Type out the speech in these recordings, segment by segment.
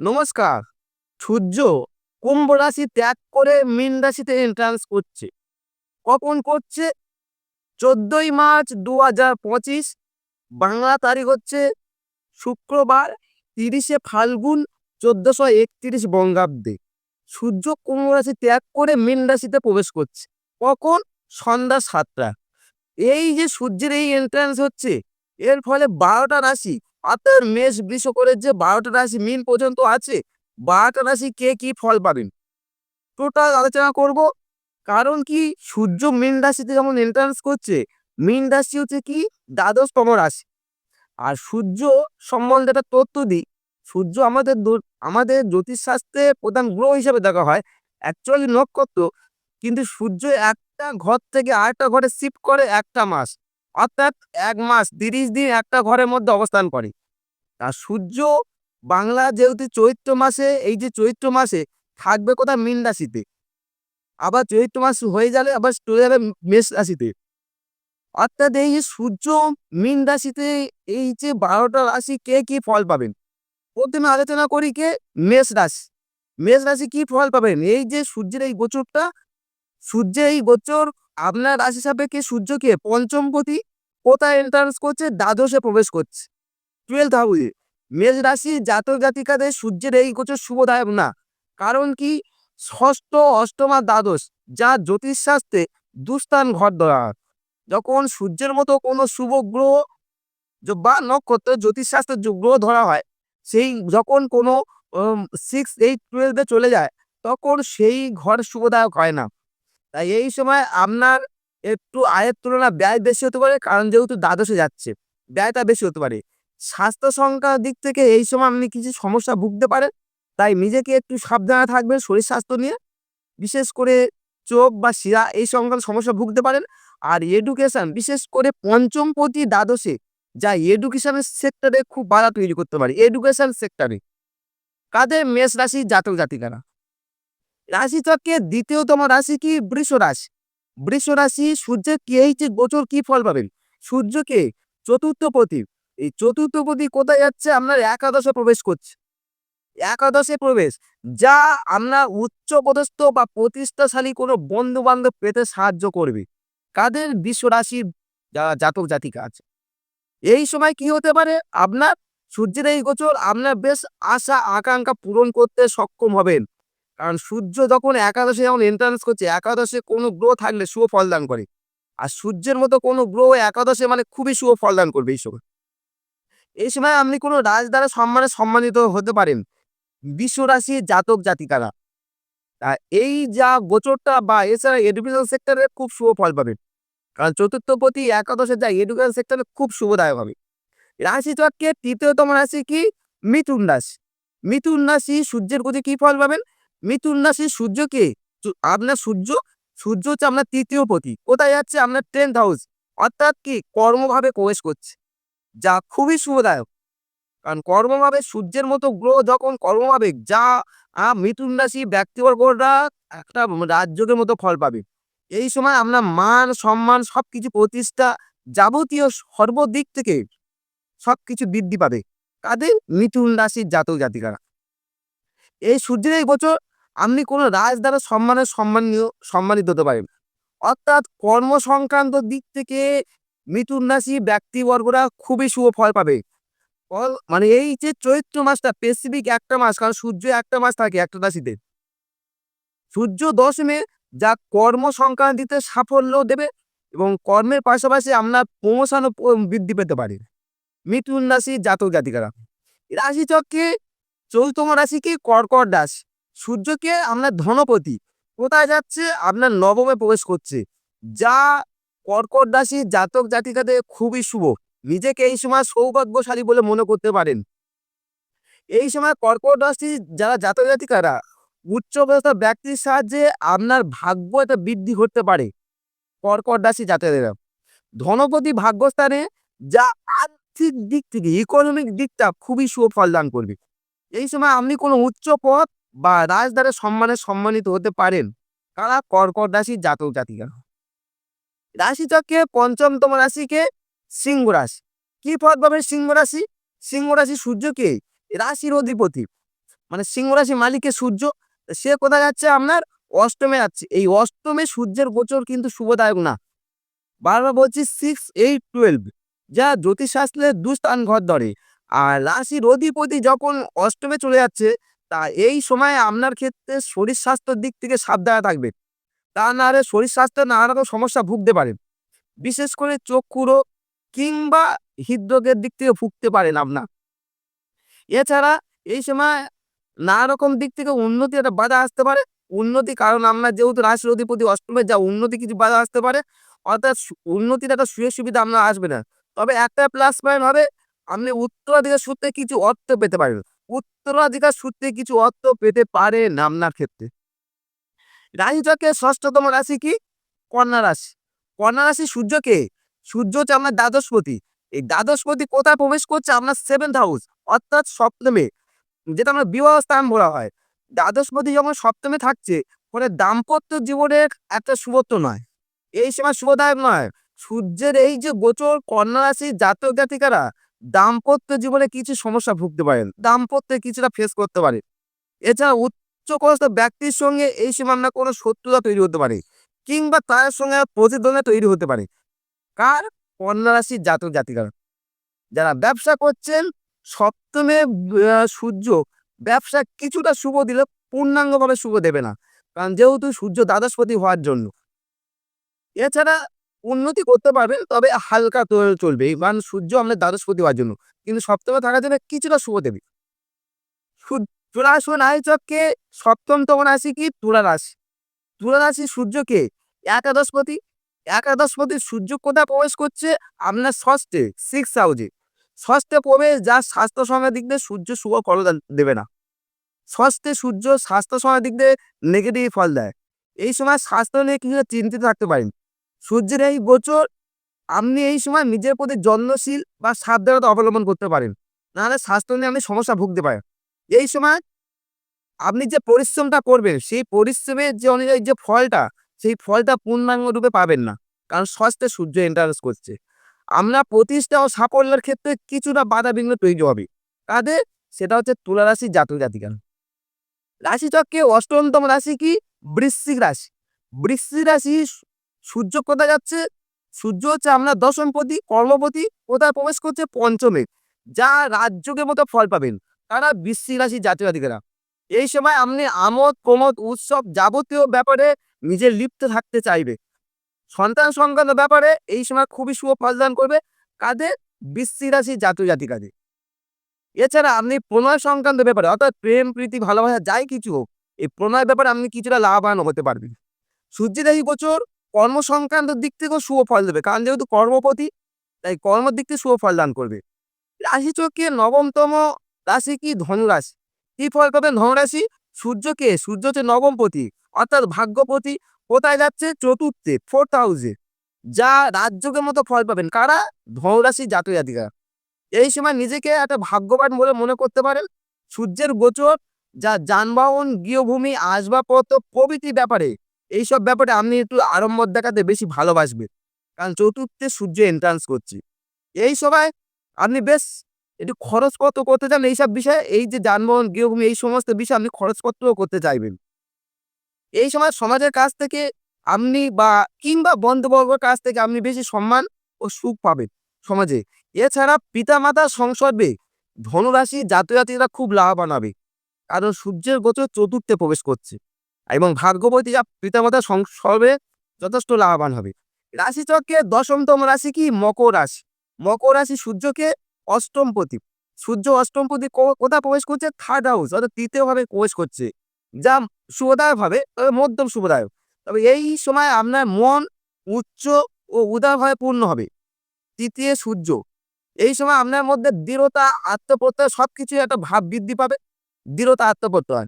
নমস্কার। সূর্য কুম্ভ রাশি ত্যাগ করে মীন রাশিতে এন্ট্রান্স করছে। কখন করছে? চোদ্দই মার্চ দু হাজার পঁচিশ। বাংলা তারিখ হচ্ছে শুক্রবার, তিরিশে ফাল্গুন, চোদ্দশো একত্রিশ বঙ্গাব্দে। সূর্য কুম্ভ রাশি ত্যাগ করে মীন রাশিতে প্রবেশ করছে। কখন? সন্ধ্যা সাতটা। এই যে সূর্যের এই এন্ট্রান্স হচ্ছে, এর ফলে বারোটা রাশি অর্থাৎ মেষ বৃষ করে যে বারোটা রাশি মিন পর্যন্ত আছে, বারোটা রাশি কে কি ফল পাবেন? টোটাল আলোচনা করব। কারণ কি, সূর্য মীন রাশিতে যেমন এন্ট্রান্স করছে, মীন রাশি হচ্ছে কি, দ্বাদশতম রাশি। আর সূর্য সম্বন্ধে একটা তথ্য দিই। সূর্য আমাদের আমাদের জ্যোতিষশাস্ত্রে প্রধান গ্রহ হিসেবে দেখা হয় অ্যাকচুয়ালি নক্ষত্র। কিন্তু সূর্য একটা ঘর থেকে আরেকটা ঘরে শিফট করে একটা মাস। অর্থাৎ এক মাস তিরিশ দিন একটা ঘরের মধ্যে অবস্থান করে। আর সূর্য বাংলা যেহেতু চৈত্র মাসে, এই যে চৈত্র মাসে থাকবে কোথায়? মীন রাশিতে। আবার চৈত্র মাস হয়ে গেলে আবার চলে যাবে মেষ রাশিতে। অর্থাৎ এই যে সূর্য মীন রাশিতে এই যে বারোটা রাশি কে কি ফল পাবেন? প্রথমে আলোচনা করি কে? মেষ রাশি। মেষ রাশি কি ফল পাবেন? এই যে সূর্যের এই গোচরটা, সূর্যের এই গোচর আপনার রাশি সাপেক্ষে সূর্যকে পঞ্চমপতি কোথায় এন্ট্রান্স করছে? দ্বাদশে প্রবেশ করছে। টুয়েলথ হাউসে মেষ রাশি জাতক জাতিকাদের সূর্যের এই গোচর শুভদায়ক না। কারণ কি? ষষ্ঠ, অষ্টম আর দ্বাদশ, যা জ্যোতিষশাস্ত্রে দুস্থান ঘর ধরা। যখন সূর্যের মতো কোনো শুভ গ্রহ বা নক্ষত্র জ্যোতিষশাস্ত্রের গ্রহ ধরা হয়, সেই যখন কোনো সিক্স এইট টুয়েলভে চলে যায়, তখন সেই ঘর শুভদায়ক হয় না। তাই এই সময় আপনার একটু আয়ের তুলনা ব্যয় বেশি হতে পারে, কারণ যেহেতু দ্বাদশে যাচ্ছে, ব্যয়টা বেশি হতে পারে। স্বাস্থ্য সংখ্যার দিক থেকে এই সময় আপনি কিছু সমস্যা ভুগতে পারেন, তাই নিজেকে একটু সাবধানে থাকবেন শরীর স্বাস্থ্য নিয়ে। বিশেষ করে চোখ বা শিরা এই সংক্রান্ত সমস্যা ভুগতে পারেন। আর এডুকেশন বিশেষ করে পঞ্চম প্রতি দ্বাদশে যা এডুকেশানের সেক্টরে খুব বাধা তৈরি করতে পারে। এডুকেশান সেক্টরে কাদের মেষ রাশি জাতক জাতিকারা? রাশি চক্রে দ্বিতীয়তম রাশি কি? বৃষ রাশি। বৃষ রাশি সূর্যের কি যে গোচর কি ফল পাবেন? সূর্যকে চতুর্থ প্রতীক এই চতুর্থ প্রতীক কোথায় যাচ্ছে? আপনার একাদশে প্রবেশ করছে। একাদশে প্রবেশ। যা আমরা উচ্চ পদস্থ বা প্রতিষ্ঠাশালী কোনো বন্ধু বান্ধব পেতে সাহায্য করবে। কাদের? বিশ্ব রাশির যারা জাতক জাতিকা আছে। এই সময় কি হতে পারে? আপনার সূর্যের এই গোচর আপনার বেশ আশা, আকাঙ্ক্ষা পূরণ করতে সক্ষম হবেন। কারণ সূর্য যখন একাদশে যেমন এন্ট্রান্স করছে, একাদশে কোনো গ্রহ থাকলে শুভ ফলদান করে। আর সূর্যের মতো কোনো গ্রহ একাদশে মানে খুবই শুভ ফলদান করবে এই সময়। এই সময় আপনি কোনো রাজ দ্বারা সম্মানে সম্মানিত হতে পারেন। বিশ্ব রাশি জাতক জাতিকারা। তা এই যা গোচরটা বা এছাড়া এডুকেশন সেক্টরে খুব শুভ ফল পাবেন। কারণ চতুর্থ প্রতি একাদশে যা এডুকেশন সেক্টরে খুব শুভদায়ক হবে। রাশি চক্রের তৃতীয়তম রাশি কি? মিথুন রাশি। মিথুন রাশি সূর্যের প্রতি কি ফল পাবেন? মিথুন রাশি সূর্যকে আপনার সূর্য? সূর্য হচ্ছে আপনার তৃতীয় প্রতি কোথায় যাচ্ছে? আপনার টেন্থ হাউস অর্থাৎ কি? কর্মভাবে প্রবেশ করছে। যা খুবই শুভদায়ক। কারণ কর্মভাবে সূর্যের মতো গ্রহ যখন কর্মভাবে, যা মিথুন রাশি ব্যক্তিবর্গরা একটা রাজযোগের মতো ফল পাবে। এই সময় আপনার মান, সম্মান সবকিছু প্রতিষ্ঠা যাবতীয় সর্বদিক থেকে সবকিছু বৃদ্ধি পাবে। কাদের মিথুন রাশির জাতক জাতিকারা এই সূর্যের এই বছর আপনি কোনো রাজ দ্বারা সম্মানের সম্মানীয় সম্মানিত হতে পারেন অর্থাৎ কর্ম সংক্রান্ত দিক থেকে মিথুন রাশি ব্যক্তিবর্গরা খুবই শুভ ফল পাবে। ফল মানে এই যে চৈত্র মাসটা স্পেসিফিক একটা মাস, কারণ সূর্য একটা মাস থাকে একটা রাশিতে। সূর্য দশমে যা কর্ম সংক্রান্তিতে সাফল্য দেবে এবং কর্মের পাশাপাশি আপনার প্রমোশনও বৃদ্ধি পেতে পারে। মিথুন রাশি জাতক জাতিকারা। রাশি চক্রে চৌতম রাশি কি? কর্কট রাশি। সূর্যকে আপনার ধনপতি। কোথায় যাচ্ছে? আপনার নবমে প্রবেশ করছে। যা কর্কট রাশি জাতক জাতিকাদের খুবই শুভ। নিজেকে এই সময় সৌভাগ্যশালী বলে মনে করতে পারেন। এই সময় কর্কট রাশি যারা জাতক জাতিকারা উচ্চপদস্থ ব্যক্তির সাহায্যে আপনার ভাগ্য একটা বৃদ্ধি করতে পারে। কর্কট রাশি জাতকেরা। ধনপতি ভাগ্যস্থানে যা আর্থিক দিক থেকে ইকোনমিক দিকটা খুবই শুভ ফলদান করবে। এই সময় আপনি কোনো উচ্চ পদ বা রাজদ্বারে সম্মানে সম্মানিত হতে পারেন। কারা? কর্কট রাশি জাতক জাতিকা। রাশি চক্রে পঞ্চমতম রাশিকে সিংহ রাশি। কি পদ পাবে সিংহ রাশি? সিংহ রাশি সূর্যকে রাশির অধিপতি। মানে সিংহ রাশি মালিকের সূর্য। সে কোথায় যাচ্ছে? আপনার অষ্টমে যাচ্ছে। এই অষ্টমে সূর্যের গোচর কিন্তু শুভদায়ক না। বারবার বলছি সিক্স এইট টুয়েলভ যা জ্যোতিষশাস্ত্রের দুস্থান ঘর ধরে। আর রাশির অধিপতি যখন অষ্টমে চলে যাচ্ছে তা এই সময় আপনার ক্ষেত্রে শরীর স্বাস্থ্যের দিক থেকে সাবধানে থাকবে তা না হলে শরীর স্বাস্থ্যে নানা রকম সমস্যা ভুগতে পারেন। বিশেষ করে চক্ষু রোগ কিংবা হৃদরোগের দিক থেকে ভুগতে পারেন আপনার। এছাড়া এই সময় নানা রকম দিক থেকে উন্নতি একটা বাধা আসতে পারে। উন্নতি কারণ আপনার যেহেতু রাশির অধিপতি অষ্টমে যা উন্নতি কিছু বাধা আসতে পারে, অর্থাৎ উন্নতির একটা সুযোগ সুবিধা আপনার আসবে না। তবে একটা প্লাস পয়েন্ট হবে, আপনি উত্তরাধিকার সূত্রে কিছু অর্থ পেতে পারেন উত্তরাধিকার সূত্রে কিছু অর্থ পেতে পারে নামনার ক্ষেত্রে। রাশি চক্রের ষষ্ঠতম রাশি কি? কন্যা রাশি। কন্যা রাশি সূর্যকে সূর্য হচ্ছে আপনার দ্বাদশপতি। এই দ্বাদশপতি কোথায় প্রবেশ করছে? আপনার সেভেন্থ হাউস অর্থাৎ সপ্তমে, যেটা আমরা বিবাহ স্থান বলা হয়। দ্বাদশপতি যখন সপ্তমে থাকছে, ফলে দাম্পত্য জীবনের একটা শুভত্ব নয়। এই সময় শুভদায়ক নয়। সূর্যের এই যে গোচর কন্যা রাশির জাতক জাতিকারা দাম্পত্য জীবনে কিছু সমস্যা ভুগতে পারেন দাম্পত্যে কিছুটা ফেস করতে পারে। এছাড়া উচ্চকস্ত ব্যক্তির সঙ্গে এই আপনার কোনো শত্রুতা তৈরি হতে পারে কিংবা তার সঙ্গে প্রতিদ্বন্দ্বিতা তৈরি হতে পারে। কার? কন্যা রাশির জাতক জাতিকারা। যারা ব্যবসা করছেন, সপ্তমে সূর্য ব্যবসা কিছুটা শুভ দিলে পূর্ণাঙ্গভাবে শুভ দেবে না। কারণ যেহেতু সূর্য দ্বাদশপতি হওয়ার জন্য। এছাড়া উন্নতি করতে পারবেন তবে হালকা চলবে কারণ সূর্য আমাদের হওয়ার জন্য। কিন্তু সপ্তমে থাকার জন্য কিছুটা শুভ দেবে। চলে আসুন আয়চককে সপ্তমতম রাশি কি? তুলা রাশি তুলা রাশি সূর্যকে একাদশপতি একাদশপতি সূর্য কোথায় প্রবেশ করছে? আপনার ষষ্ঠে সিক্স হাউজে ষষ্ঠে প্রবেশ, যা স্বাস্থ্য সময়ের দিক দিয়ে সূর্য শুভ ফল দেবে না। ষষ্ঠে সূর্য স্বাস্থ্য সময়ের দিক দিয়ে নেগেটিভ ফল দেয়। এই সময় স্বাস্থ্য নিয়ে কিছুটা চিন্তিত থাকতে পারেন। সূর্যের এই গোচর, আপনি এই সময় নিজের প্রতি যত্নশীল বা সাবধানতা অবলম্বন করতে পারেন। নাহলে স্বাস্থ্য নিয়ে আপনি সমস্যা ভুগতে পারেন। এই সময় আপনি যে পরিশ্রমটা করবেন, সেই পরিশ্রমের যে অনুযায়ী যে ফলটা, সেই ফলটা পূর্ণাঙ্গ রূপে পাবেন না। কারণ ষষ্ঠে সূর্য এন্টারেন্স করছে। আমরা প্রতিষ্ঠা ও সাফল্যের ক্ষেত্রে কিছুটা বাধা বিঘ্ন তৈরি হবে। কাদের সেটা হচ্ছে তুলা রাশি জাতক জাতিকার। রাশি চক্রে অষ্টমতম রাশি কি? বৃশ্চিক রাশি। বৃশ্চিক রাশি সূর্য কোথায় যাচ্ছে? সূর্য হচ্ছে আপনার দশমপতি কর্মপতি কোথায় প্রবেশ করছে? পঞ্চমে। যা রাজযোগের মতো ফল পাবেন। তারা রাশি জাতক জাতিকারা এই সময় আপনি আমোদ, প্রমোদ, উৎসব যাবতীয় ব্যাপারে নিজে লিপ্ত থাকতে চাইবে। সন্তান সংক্রান্ত ব্যাপারে এই সময় খুবই শুভ ফলদান করবে কাদের? বৃশ্চিক রাশি জাতক জাতিকাদের এছাড়া আপনি প্রণয় সংক্রান্ত ব্যাপারে, অর্থাৎ প্রেম, প্রীতি, ভালোবাসা, যাই কিছু হোক, এই প্রণয় ব্যাপারে আপনি কিছুটা লাভবান হতে পারবেন। সূর্যের এই গোচর কর্ম সংক্রান্ত দিক থেকেও শুভ ফল দেবে। কারণ যেহেতু কর্মপতি, তাই কর্মের দিক থেকে শুভ ফল দান করবে। রাশি চক্রের নবমতম রাশি কি? ধনুরাশি। কি ফল পাবেন? ধনুরাশি সূর্যকে, সূর্য হচ্ছে নবমপতি, অর্থাৎ ভাগ্যপতি কোথায় যাচ্ছে? চতুর্থে, ফোর্থ হাউসে। যা রাজযোগের মতো ফল পাবেন। কারা? ধনুরাশি জাতিকা। এই সময় নিজেকে একটা ভাগ্যবান বলে মনে করতে পারেন। সূর্যের গোচর, যা যানবাহন, গৃহভূমি, আসবাবপত্র প্রভৃতি ব্যাপারে এইসব ব্যাপারে আপনি একটু আড়ম্বর দেখাতে বেশি ভালোবাসবেন। কারণ চতুর্থে সূর্য এন্ট্রান্স করছে। এই সময় আপনি বেশ একটু খরচ কত করতে চান এইসব বিষয়ে, এই যে যানবাহন, গৃহভূমি, এই সমস্ত বিষয়ে আপনি খরচ খরচপত্রও করতে চাইবেন। এই সময় সমাজের কাছ থেকে আপনি বা কিংবা বন্ধুবর্গের কাছ থেকে আপনি বেশি সম্মান ও সুখ পাবেন সমাজে। এছাড়া পিতামাতার সংসর্গে ধনুরাশি জাতীয়রা খুব লাভবান হবে। কারণ সূর্যের গোচর চতুর্থে প্রবেশ করছে। এবং ভাগ্যবতী যা পিতামাতার সংসর্গে যথেষ্ট লাভবান হবে। রাশিচক্রের দশমতম রাশি কি? মকর রাশি। মকর রাশি সূর্যকে অষ্টমপতি সূর্য অষ্টমপতি কোথায় প্রবেশ করছে? থার্ড হাউস অর্থাৎ তৃতীয়ভাবে প্রবেশ করছে। যা শুভদায়ক হবে তবে মধ্যম শুভদায়ক। তবে এই সময় আপনার মন উচ্চ ও উদারভাবে পূর্ণ হবে। তৃতীয় সূর্য। এই সময় আপনার মধ্যে দৃঢ়তা, আত্মপ্রত্যয় সবকিছু একটা ভাব বৃদ্ধি পাবে। দৃঢ়তা, আত্মপ্রত্যয়।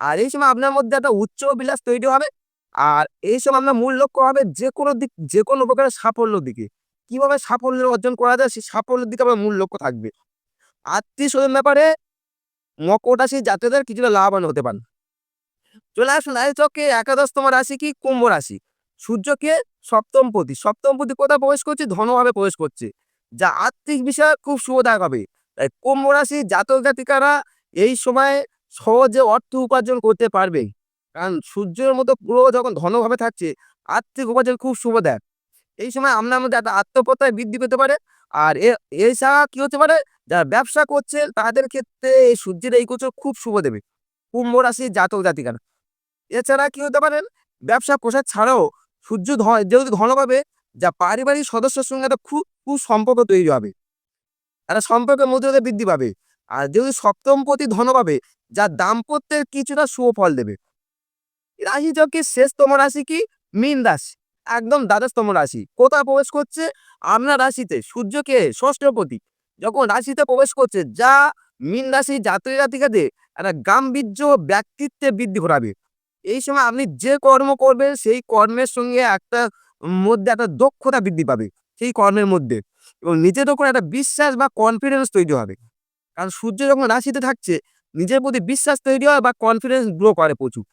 আর এই সময় আপনার মধ্যে একটা উচ্চ বিলাস তৈরি হবে। আর এই সময় আপনার মূল লক্ষ্য হবে যে কোনো দিক, যে কোনো প্রকারের সাফল্যর দিকে। কীভাবে সাফল্য অর্জন করা যায়, সেই সাফল্যের দিকে আপনার মূল লক্ষ্য থাকবে। আত্মীয় স্বজন ব্যাপারে মকর জাতীয়দের কিছুটা লাভবান হতে পারেন। চলে আসুন রাশি চক্রে একাদশতম রাশি কি? কুম্ভ রাশি। সূর্যকে সপ্তমপতি সপ্তমপতি কোথায় প্রবেশ করছে? ধনভাবে প্রবেশ করছে। যা আর্থিক বিষয়ে খুব শুভদায়ক হবে। তাই কুম্ভ রাশি জাতক জাতিকারা এই সময়ে সহজে অর্থ উপার্জন করতে পারবে। কারণ সূর্যের মতো পুরো যখন ঘনভাবে থাকছে, আর্থিক উপার্জন খুব শুভ দেয়। এই সময় আপনার মধ্যে একটা আত্মপ্রত্যয় বৃদ্ধি পেতে পারে। আর এছাড়া কি হতে পারে? যারা ব্যবসা করছে, তাদের ক্ষেত্রে এই সূর্যের এই গোচর খুব শুভ দেবে। কুম্ভ রাশির জাতক জাতিকারা। এছাড়া কি হতে পারেন ব্যবসা প্রসার ছাড়াও সূর্য যেহেতু ঘনভাবে যা পারিবারিক সদস্যের সঙ্গে একটা খুব খুব সম্পর্ক তৈরি হবে। একটা সম্পর্কের মধ্যে বৃদ্ধি পাবে। আর যেহেতু সপ্তম প্রতি ধন পাবে, যা দাম্পত্যের কিছুটা সুফল দেবে। রাশি চক্রের শেষতম রাশি কি? মীন রাশি। একদম দ্বাদশতম রাশি। কোথায় প্রবেশ করছে? আপনার রাশিতে। সূর্যকে ষষ্ঠপতি যখন রাশিতে প্রবেশ করছে, যা মীন রাশি জাতক জাতিকাদের একটা গাম্ভীর্য ব্যক্তিত্বে বৃদ্ধি ঘটাবে। এই সময় আপনি যে কর্ম করবেন, সেই কর্মের সঙ্গে একটা মধ্যে একটা দক্ষতা বৃদ্ধি পাবে। সেই কর্মের মধ্যে। এবং নিজের ওপর একটা বিশ্বাস বা কনফিডেন্স তৈরি হবে। কারণ সূর্য যখন রাশিতে থাকছে, নিজের প্রতি বিশ্বাস তৈরি হয় বা কনফিডেন্স গ্রো করে প্রচুর।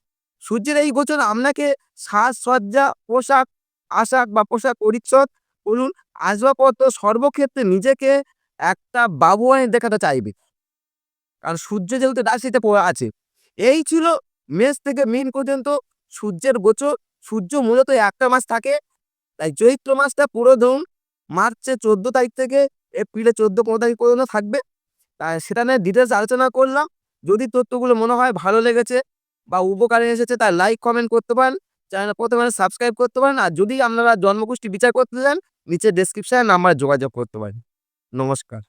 সূর্যের এই গোচর আপনাকে সাজসজ্জা পোশাক, আশাক বা পোশাক পরিচ্ছদ বলুন আসবাবপত্র সর্বক্ষেত্রে নিজেকে একটা বাবু আয় দেখাতে চাইবে। কারণ সূর্য যেহেতু রাশিতে পড়ে আছে, এই ছিল মেষ থেকে মিন পর্যন্ত সূর্যের গোচর। সূর্য মূলত একটা মাস থাকে, তাই চৈত্র মাসটা পুরো ধরুন মার্চের চোদ্দ তারিখ থেকে এপ্রিলে চোদ্দ পনেরো তারিখ পর্যন্ত থাকবে। সেটা নিয়ে ডিটেলস আলোচনা করলাম। যদি তথ্যগুলো মনে হয় ভালো লেগেছে বা উপকারে এসেছে তার লাইক কমেন্ট করতে পারেন। চ্যানেল প্রথমে সাবস্ক্রাইব করতে পারেন। আর যদি আপনারা জন্মগোষ্ঠী বিচার করতে চান, নিচে ডিসক্রিপশানে নাম্বারে যোগাযোগ করতে পারেন। নমস্কার।